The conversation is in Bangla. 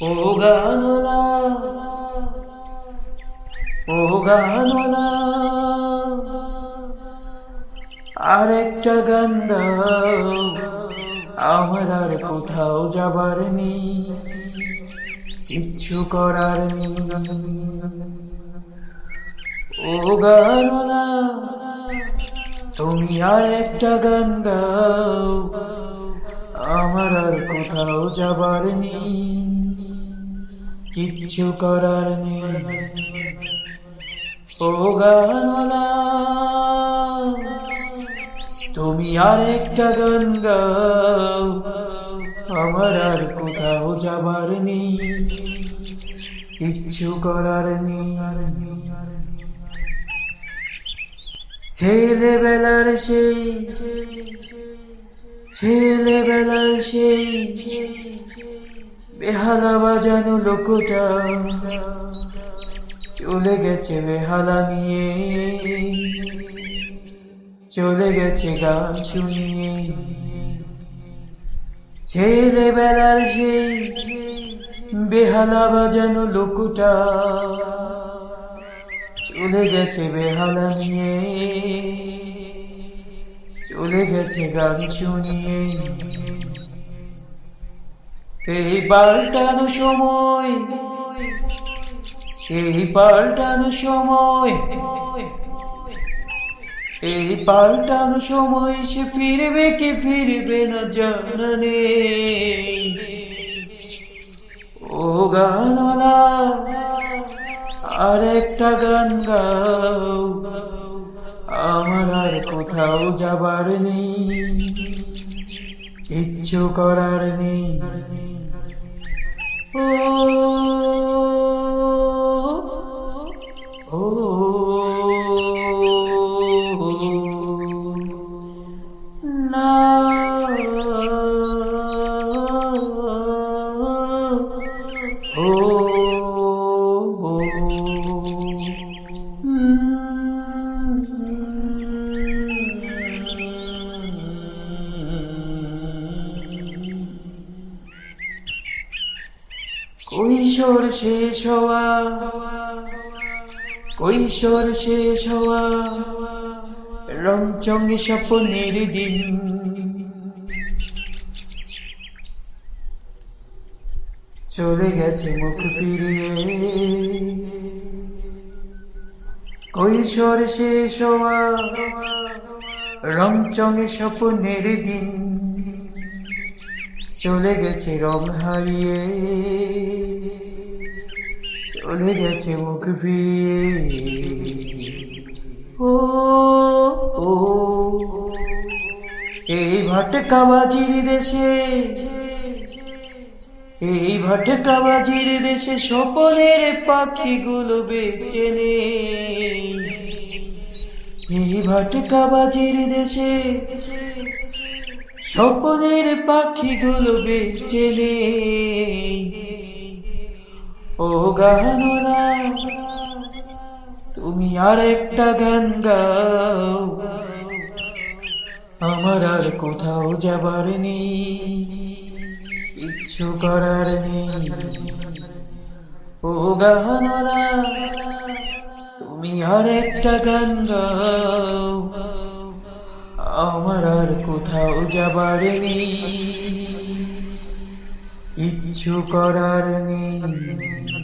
ও গানলা ও আরেকটা গান আমার আর কোথাও যাবার নেই, কিচ্ছু করার নেই। ও গানলা তুমি আর একটা গান গাও আমার আর কোথাও যাবার নেই। কিচ্ছু করার নেই। তুমি আর একটা গান গাও। আমার আর কোথাও যাবার নেই। কিচ্ছু করার নেই। ছেলেবেলার সেই ছেলেবেলার সেই বেহালা বাজানো লোকটা চলে গেছে বেহালা নিয়ে। চলে গেছে গান শুনিয়ে। ছেলেবেলার সেই বেহালা বাজানো লোকটা চলে গেছে বেহালা নিয়ে। চলে গেছে গান শুনিয়ে। এই পাল্টানো সময়, এই পাল্টানো সময়, এই পাল্টানো সময় সে ফিরবে কি ফিরবে না জানা ও গানলা আর একটা গান গাও। আমার আর কোথাও যাবার নেই। কিচ্ছু করার নেই। ও ও না। ও কৈশোর শেষ হওয়া, কৈশোর শেষ হওয়া রংচঙ্গে স্বপ্নের দিন। চলে গেছে মুখ ফিরিয়ে। কৈশোর শেষ হওয়া রংচঙ্গে স্বপ্নের দিন। চলে গেছে রং হারিয়ে। চলে গেছে মুখ ফিরিয়ে। ও ও এই ভটকাবাজির দেশে, এই ভটকাবাজির দেশে স্বপনের পাখিগুলো বেঁচে নেই। এই ভটকাবাজির দেশে স্বপ্নের পাখিগুলো বেঁচে ও গানরা তুমি আর একটা গান গাও। আমার আর কোথাও যাবার নেই, কিচ্ছু করার নেই। ও গানরা তুমি আর একটা গান গাও। আমার আর কোথাও যাবার নেই। কিচ্ছু করার নেই।